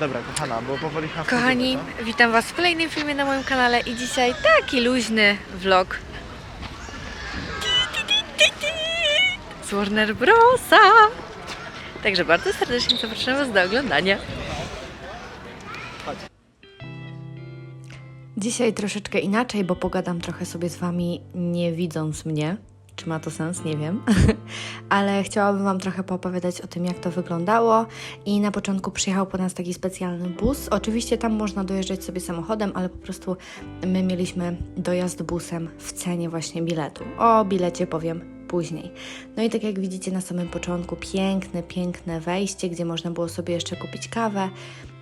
Dobra, kochana, bo powoli chyba Kochani, co? witam Was w kolejnym filmie na moim kanale i dzisiaj taki luźny vlog z Warner Brosa. Także bardzo serdecznie zapraszam Was do oglądania. Dzisiaj troszeczkę inaczej, bo pogadam trochę sobie z Wami nie widząc mnie. Czy ma to sens? Nie wiem. Ale chciałabym Wam trochę poopowiadać o tym, jak to wyglądało. I na początku przyjechał po nas taki specjalny bus. Oczywiście tam można dojeżdżać sobie samochodem, ale po prostu my mieliśmy dojazd busem w cenie właśnie biletu. O bilecie powiem później. No i tak jak widzicie na samym początku, piękne, piękne wejście, gdzie można było sobie jeszcze kupić kawę.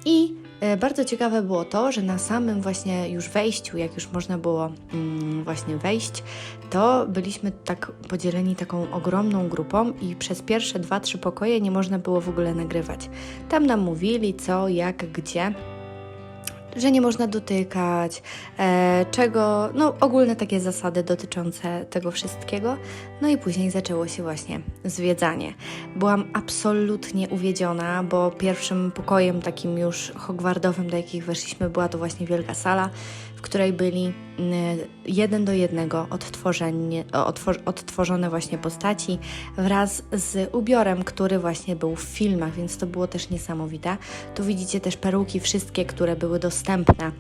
I bardzo ciekawe było to, że na samym właśnie już wejściu, jak już można było mm, właśnie wejść, to byliśmy tak podzieleni taką ogromną grupą i przez pierwsze dwa, trzy pokoje nie można było w ogóle nagrywać. Tam nam mówili co, jak, gdzie że nie można dotykać, e, czego, no ogólne takie zasady dotyczące tego wszystkiego. No i później zaczęło się właśnie zwiedzanie. Byłam absolutnie uwiedziona, bo pierwszym pokojem takim już hogwardowym, do jakich weszliśmy, była to właśnie wielka sala, w której byli mm, jeden do jednego otwor, odtworzone właśnie postaci wraz z ubiorem, który właśnie był w filmach, więc to było też niesamowite. Tu widzicie też peruki wszystkie, które były dostępne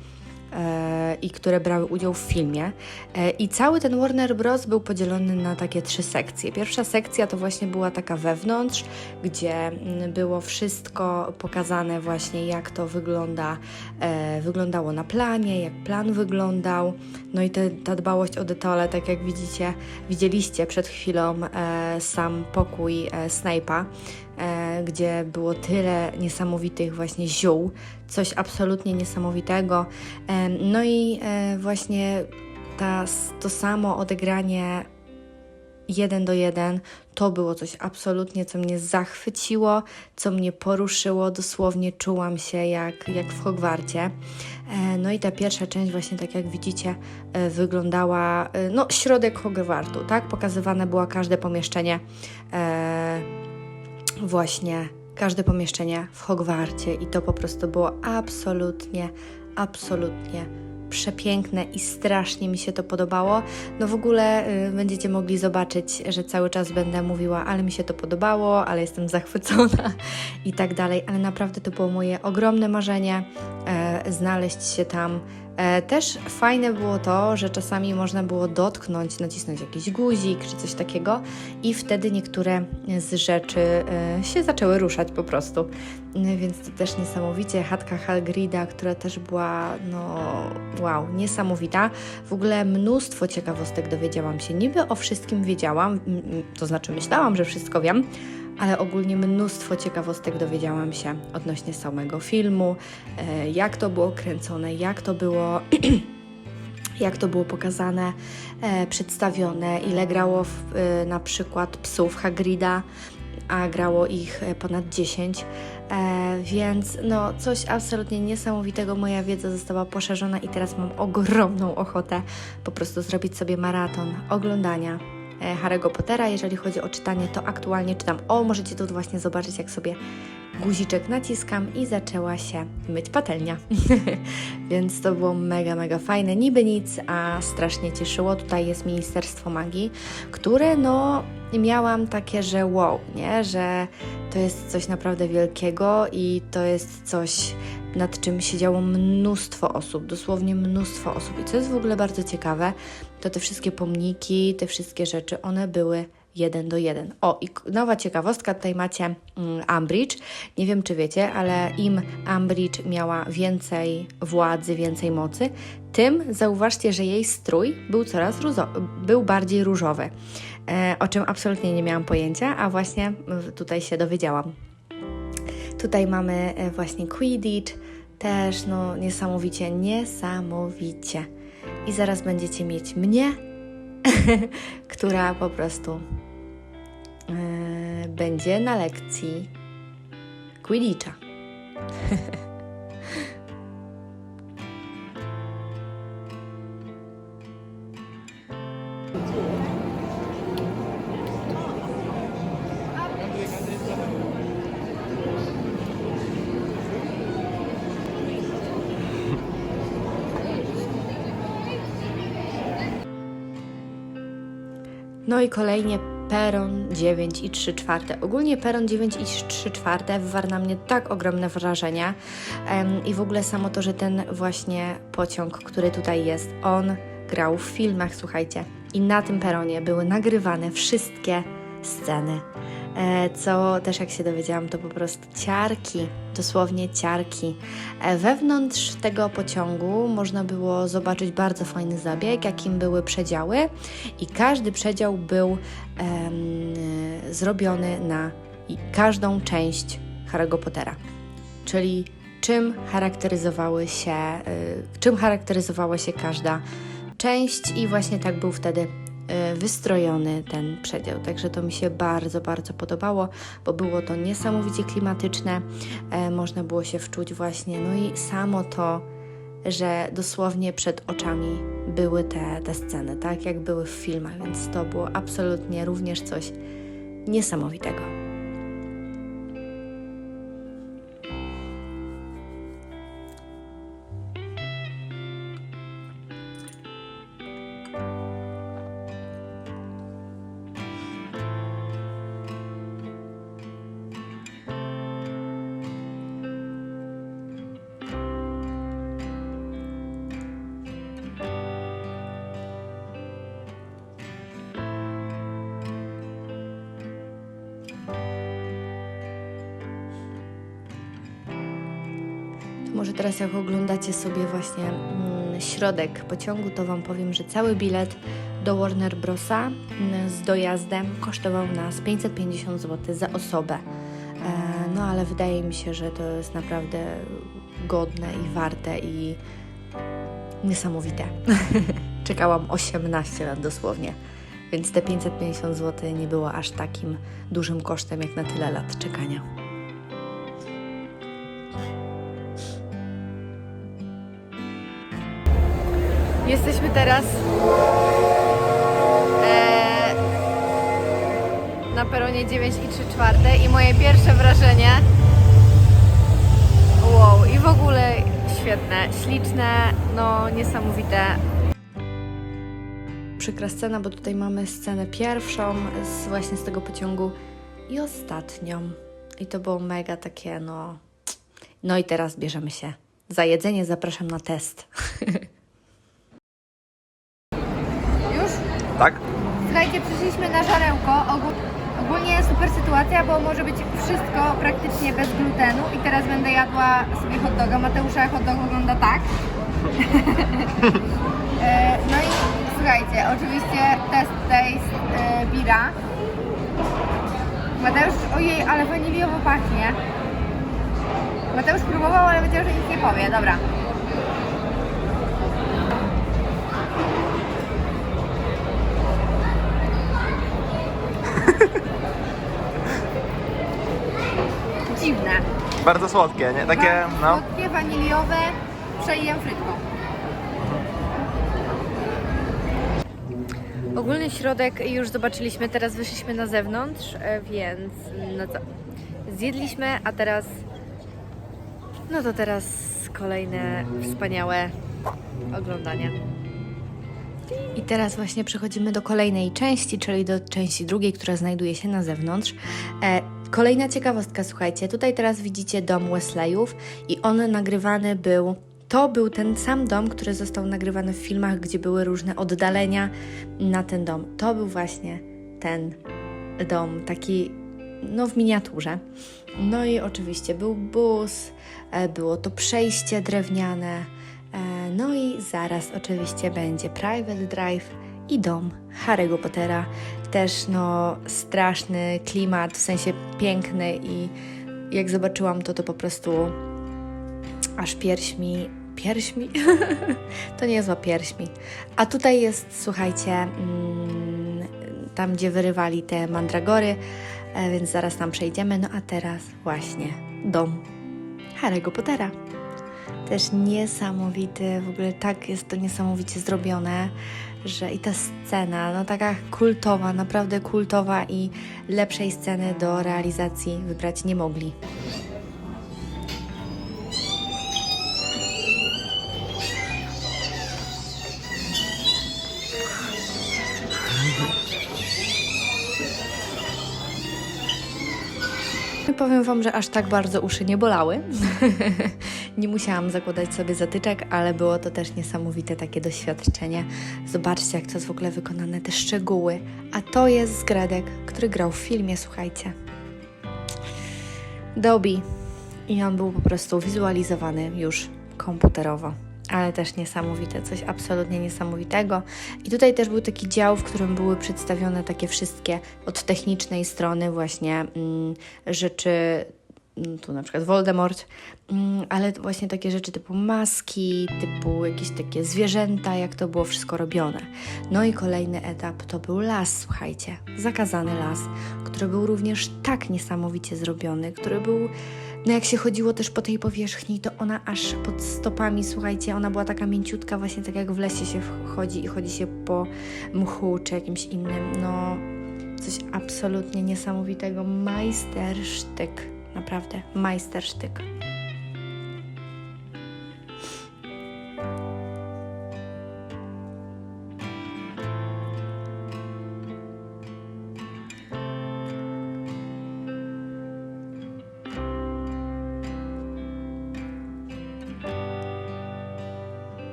i które brały udział w filmie. E, I cały ten Warner Bros. był podzielony na takie trzy sekcje. Pierwsza sekcja to właśnie była taka wewnątrz, gdzie mm, było wszystko pokazane właśnie jak to wygląda, e, wyglądało na planie, jak plan wyglądał. No i te, ta dbałość o detale, tak jak widzicie, widzieliście przed chwilą e, sam pokój e, Snape'a, e, gdzie było tyle niesamowitych właśnie ziół, coś absolutnie niesamowitego. E, no i e, właśnie ta, to samo odegranie jeden do jeden, to było coś absolutnie, co mnie zachwyciło, co mnie poruszyło. Dosłownie czułam się jak, jak w Hogwarcie. E, No i ta pierwsza część, właśnie tak jak widzicie, e, wyglądała, e, no, środek Hogwartu, tak? Pokazywane było każde pomieszczenie, właśnie każde pomieszczenie w Hogwarcie i to po prostu było absolutnie, absolutnie przepiękne i strasznie mi się to podobało. No w ogóle y, będziecie mogli zobaczyć, że cały czas będę mówiła, ale mi się to podobało, ale jestem zachwycona i tak dalej, ale naprawdę to było moje ogromne marzenie e, znaleźć się tam. E, też fajne było to, że czasami można było dotknąć, nacisnąć jakiś guzik czy coś takiego i wtedy niektóre z rzeczy e, się zaczęły ruszać po prostu. E, Więc to też niesamowicie. Chatka Halgrida, która też była, no wow, niesamowita. W ogóle mnóstwo ciekawostek dowiedziałam się. Niby o wszystkim wiedziałam, to znaczy myślałam, że wszystko wiem, ale ogólnie mnóstwo ciekawostek dowiedziałam się odnośnie samego filmu, e, jak to było kręcone, jak to było. Jak to było pokazane, e, przedstawione, ile grało w, e, na przykład psów Hagrida, a grało ich ponad 10. E, więc no, coś absolutnie niesamowitego. Moja wiedza została poszerzona i teraz mam ogromną ochotę po prostu zrobić sobie maraton oglądania Harry'ego Pottera. Jeżeli chodzi o czytanie, to aktualnie czytam. O, możecie tu właśnie zobaczyć, jak sobie guziczek naciskam i zaczęła się myć patelnia. Więc to było mega, mega fajne. Niby nic, a strasznie cieszyło. Tutaj jest Ministerstwo Magii, które no miałam takie, że wow, nie? Że to jest coś naprawdę wielkiego i to jest coś, nad czym siedziało mnóstwo osób, dosłownie mnóstwo osób. I co jest w ogóle bardzo ciekawe, to te wszystkie pomniki, te wszystkie rzeczy, one były jeden do jeden. O, i nowa ciekawostka, tutaj macie mm, Umbridge. Nie wiem, czy wiecie, ale im Umbridge miała więcej władzy, więcej mocy, tym zauważcie, że jej strój był coraz był bardziej różowy. E, o czym absolutnie nie miałam pojęcia, a właśnie tutaj się dowiedziałam. Tutaj mamy e, właśnie Quidditch, też no niesamowicie, niesamowicie. I zaraz będziecie mieć mnie, która po prostu e, będzie na lekcji Quidditcha. No i kolejnie peron 9 i 3 czwarte. Ogólnie peron 9 i 3 czwarte wywarł na mnie tak ogromne wrażenie Em, i w ogóle samo to, że ten właśnie pociąg, który tutaj jest, on grał w filmach, słuchajcie. I na tym peronie były nagrywane wszystkie sceny. E, co też jak się dowiedziałam, to po prostu ciarki, dosłownie ciarki. E, wewnątrz tego pociągu można było zobaczyć bardzo fajny zabieg, jakim były przedziały i każdy przedział był zrobiony na każdą część Harry'ego Pottera. Czyli czym charakteryzowały się, y, czym charakteryzowała się każda część i właśnie tak był wtedy wystrojony ten przedział. Także to mi się bardzo, bardzo podobało, bo było to niesamowicie klimatyczne, e, można było się wczuć właśnie, no i samo to, że dosłownie przed oczami były te, te sceny, tak jak były w filmach, więc to było absolutnie również coś niesamowitego. Może teraz jak oglądacie sobie właśnie mm, środek pociągu, to Wam powiem, że cały bilet do Warner Brosa mm, z dojazdem kosztował nas 550 zł za osobę. E, no ale wydaje mi się, że to jest naprawdę godne i warte i niesamowite. Czekałam 18 lat dosłownie, więc te 550 zł nie było aż takim dużym kosztem jak na tyle lat czekania. Jesteśmy teraz e, na peronie 9 i 3 czwarte i moje pierwsze wrażenie wow i w ogóle świetne, śliczne, no niesamowite. Przykra scena, bo tutaj mamy scenę pierwszą z, właśnie z tego pociągu i ostatnią. I to było mega takie, no... No i teraz bierzemy się za jedzenie, zapraszam na test. Już? Tak? Słuchajcie, przyszliśmy na żarełko. Ogó- ogólnie super sytuacja, bo może być wszystko praktycznie bez glutenu. I teraz będę jadła sobie hot doga. Mateusza hot dog wygląda tak. E, no i słuchajcie, oczywiście test taste e, bira. Mateusz, ojej, ale waniliowo pachnie. Mateusz próbował, ale wiedział, że nic nie powie. Dobra. Bardzo słodkie, nie? Takie, no. Słodkie, waniliowe, przejem frytką. Ogólny środek już zobaczyliśmy, teraz wyszliśmy na zewnątrz, e, więc no co, zjedliśmy, a teraz, no to teraz kolejne wspaniałe oglądania. I teraz właśnie przechodzimy do kolejnej części, czyli do części drugiej, która znajduje się na zewnątrz. E, kolejna ciekawostka, słuchajcie, tutaj teraz widzicie dom Wesleyów i on nagrywany był to był ten sam dom, który został nagrywany w filmach, gdzie były różne oddalenia na ten dom. To był właśnie ten dom, taki no w miniaturze. No i oczywiście był bus, e, było to przejście drewniane, no i zaraz oczywiście będzie private drive i dom Harry'ego Pottera. Też no straszny klimat, w sensie piękny i jak zobaczyłam to, to po prostu aż pierś mi, pierś mi? to nie zła pierś mi. A tutaj jest, słuchajcie, mm, tam gdzie wyrywali te mandragory, e, więc zaraz tam przejdziemy. No a teraz właśnie dom Harry'ego Pottera też niesamowity, w ogóle tak jest to niesamowicie zrobione, że i ta scena, no taka kultowa, naprawdę kultowa i lepszej sceny do realizacji wybrać nie mogli. powiem Wam, że aż tak bardzo uszy nie bolały. nie musiałam zakładać sobie zatyczek, ale było to też niesamowite takie doświadczenie. Zobaczcie, jak to jest w ogóle wykonane, te szczegóły. A to jest Zgredek, który grał w filmie, słuchajcie. Dobby. I on był po prostu wizualizowany już komputerowo. Ale też niesamowite, coś absolutnie niesamowitego. I tutaj też był taki dział, w którym były przedstawione takie wszystkie od technicznej strony właśnie mm, rzeczy, tu na przykład Voldemort, mm, ale właśnie takie rzeczy typu maski, typu jakieś takie zwierzęta, jak to było wszystko robione. No i kolejny etap to był las, słuchajcie, zakazany las, który był również tak niesamowicie zrobiony, który był no jak się chodziło też po tej powierzchni, to ona aż pod stopami, słuchajcie, ona była taka mięciutka, właśnie tak jak w lesie się chodzi i chodzi się po mchu czy jakimś innym, no coś absolutnie niesamowitego. Majstersztyk, naprawdę, majstersztyk.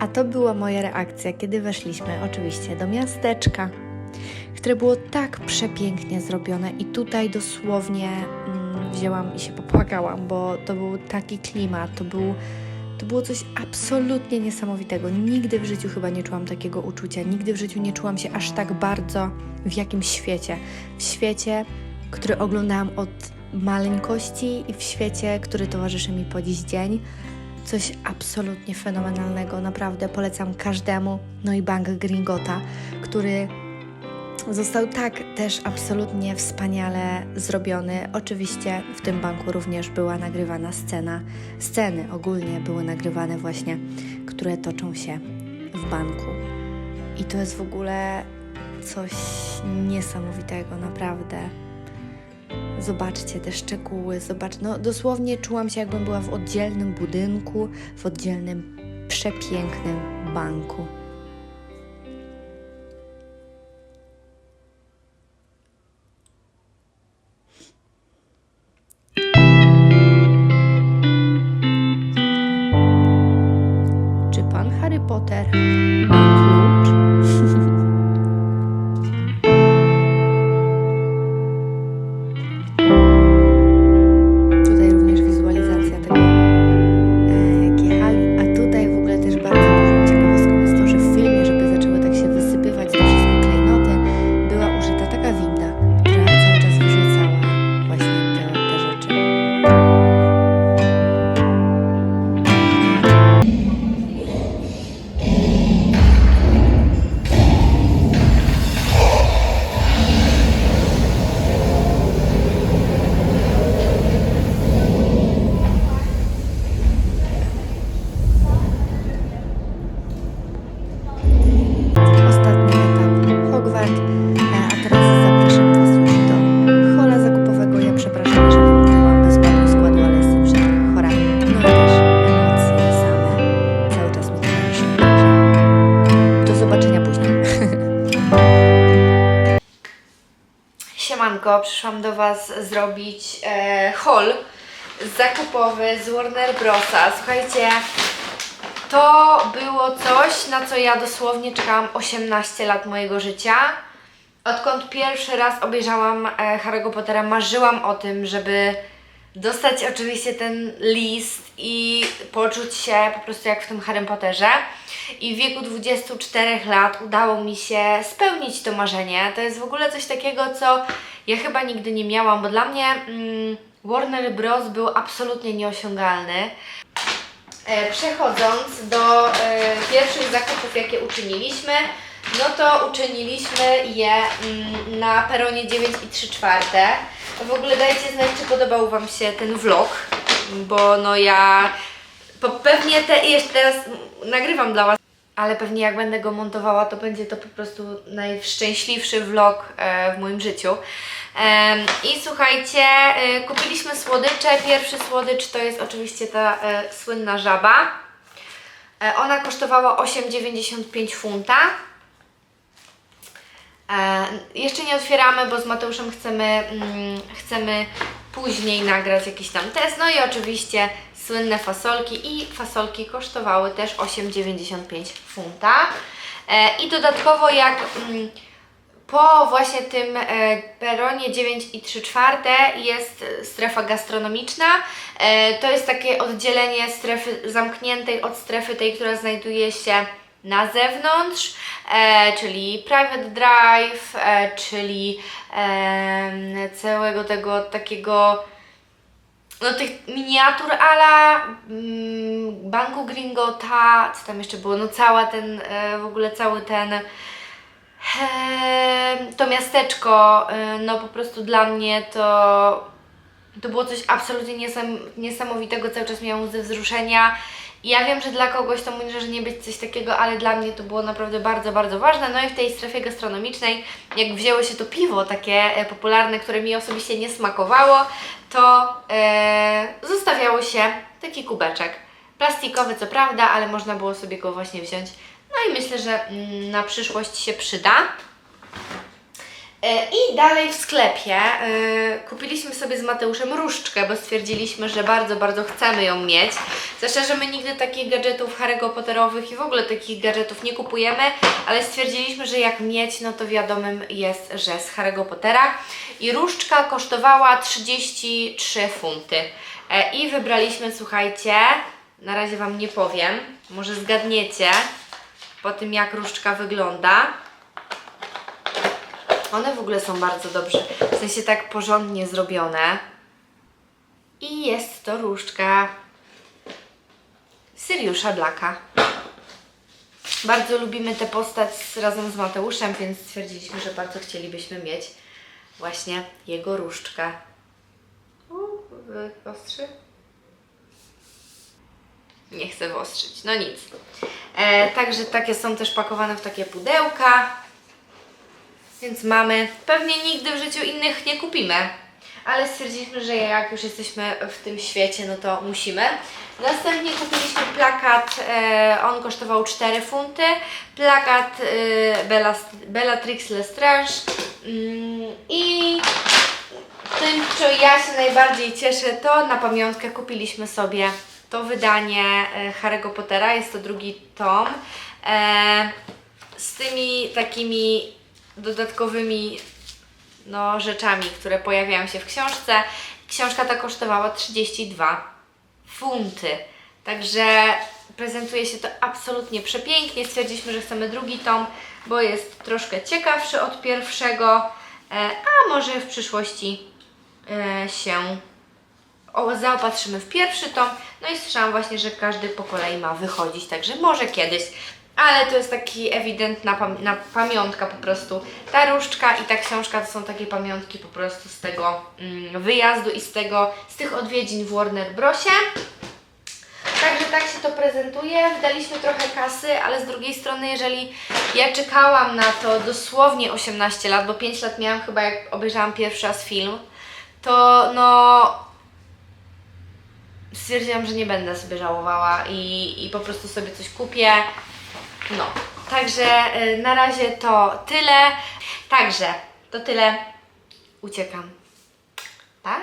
A to była moja reakcja, kiedy weszliśmy oczywiście do miasteczka, które było tak przepięknie zrobione i tutaj dosłownie mm, wzięłam i się popłakałam, bo to był taki klimat, to był to było coś absolutnie niesamowitego. Nigdy w życiu chyba nie czułam takiego uczucia. Nigdy w życiu nie czułam się aż tak bardzo w jakimś świecie. W świecie, który oglądałam od maleńkości i w świecie, który towarzyszy mi po dziś dzień. Coś absolutnie fenomenalnego, naprawdę polecam każdemu. No i Bank Gringota, który został tak też absolutnie wspaniale zrobiony. Oczywiście w tym banku również była nagrywana scena. Sceny ogólnie były nagrywane właśnie, które toczą się w banku. I to jest w ogóle coś niesamowitego, naprawdę. Zobaczcie te szczegóły, zobacz, no dosłownie czułam się jakbym była w oddzielnym budynku, w oddzielnym przepięknym banku. Przyszłam do Was zrobić e, haul zakupowy z Warner Brosa. Słuchajcie, to było coś, na co ja dosłownie czekałam 18 lat mojego życia. Odkąd pierwszy raz obejrzałam e, Harry'ego Pottera, marzyłam o tym, żeby dostać oczywiście ten list i poczuć się po prostu jak w tym Harrym Potterze. I w wieku 24 lat udało mi się spełnić to marzenie. To jest w ogóle coś takiego, co ja chyba nigdy nie miałam, bo dla mnie mm, Warner Bros. był absolutnie nieosiągalny. E, Przechodząc do e, pierwszych zakupów, jakie uczyniliśmy, no to uczyniliśmy je mm, na peronie 9 i 3 czwarte. W ogóle dajcie znać, czy podobał Wam się ten vlog, bo no ja po, pewnie te, jeszcze teraz nagrywam dla Was, ale pewnie jak będę go montowała, to będzie to po prostu najszczęśliwszy vlog e, w moim życiu. I słuchajcie, e, kupiliśmy słodycze. Pierwszy słodycz to jest oczywiście ta e, słynna żaba. Ona kosztowała 8,95 funta. Jeszcze nie otwieramy, bo z Mateuszem chcemy, mm, chcemy później nagrać jakiś tam test. No i oczywiście słynne fasolki i fasolki kosztowały też 8,95 funta. E, I dodatkowo jak mm, po właśnie tym e, peronie 9 i 3 czwarte jest strefa gastronomiczna. E, to jest takie oddzielenie strefy zamkniętej od strefy tej, która znajduje się na zewnątrz, czyli private drive, czyli całego tego takiego no tych miniatur ala mm, Banku Gringota, co tam jeszcze było, no cała ten, e, w ogóle cały ten e, to miasteczko, e, no po prostu dla mnie to to było coś absolutnie niesam, niesamowitego, cały czas miałam łzy wzruszenia. I ja wiem, że dla kogoś to może nie być coś takiego, ale dla mnie to było naprawdę bardzo, bardzo ważne. No i w tej strefie gastronomicznej, jak wzięło się to piwo takie e, popularne, które mi osobiście nie smakowało, to e, zostawiało się taki kubeczek. Plastikowy co prawda, ale można było sobie go właśnie wziąć. No i myślę, że mm, na przyszłość się przyda. E, I dalej w sklepie e, kupiliśmy sobie z Mateuszem różdżkę, bo stwierdziliśmy, że bardzo, bardzo chcemy ją mieć. Zwłaszcza, że my nigdy takich gadżetów Harry'ego Potterowych i w ogóle takich gadżetów nie kupujemy, ale stwierdziliśmy, że jak mieć, no to wiadomym jest, że z Harry'ego Pottera. I różdżka kosztowała 33 funty. E, I wybraliśmy, słuchajcie, na razie Wam nie powiem, może zgadniecie po tym, jak różdżka wygląda. One w ogóle są bardzo dobrze, w sensie tak porządnie zrobione. I jest to różdżka Syriusza Blaka. Bardzo lubimy tę postać razem z Mateuszem, więc stwierdziliśmy, że bardzo chcielibyśmy mieć właśnie jego różdżkę. U, wyostrzy? Nie chcę wyostrzyć, no nic. E, także takie są też pakowane w takie pudełka. Więc mamy. Pewnie nigdy w życiu innych nie kupimy. Ale stwierdziliśmy, że jak już jesteśmy w tym świecie, no to musimy. Następnie kupiliśmy plakat, e, on kosztował 4 funty. Plakat e, Bella, Bellatrix Lestrange. Mm, I tym, czego ja się najbardziej cieszę, to na pamiątkę kupiliśmy sobie to wydanie e, Harry'ego Pottera. Jest to drugi tom. E, z tymi takimi dodatkowymi no, rzeczami, które pojawiają się w książce. Książka ta kosztowała 32 funty. Także prezentuje się to absolutnie przepięknie. Stwierdziliśmy, że chcemy drugi tom, bo jest troszkę ciekawszy od pierwszego, e, a może w przyszłości e, się zaopatrzymy w pierwszy tom. No i słyszałam właśnie, że każdy po kolei ma wychodzić, także może kiedyś. Ale to jest taki ewidentna pam- na pamiątka po prostu. Ta różdżka i ta książka to są takie pamiątki po prostu z tego mm, wyjazdu i z tego, z tych odwiedzin w Warner Brosie. Także tak się to prezentuje. Wydaliśmy trochę kasy, ale z drugiej strony, jeżeli ja czekałam na to dosłownie 18 lat, bo 5 lat miałam chyba jak obejrzałam pierwszy raz film, to no stwierdziłam, że nie będę sobie żałowała i, i po prostu sobie coś kupię. No, także y, na razie to tyle. Także to tyle. Uciekam. Pa!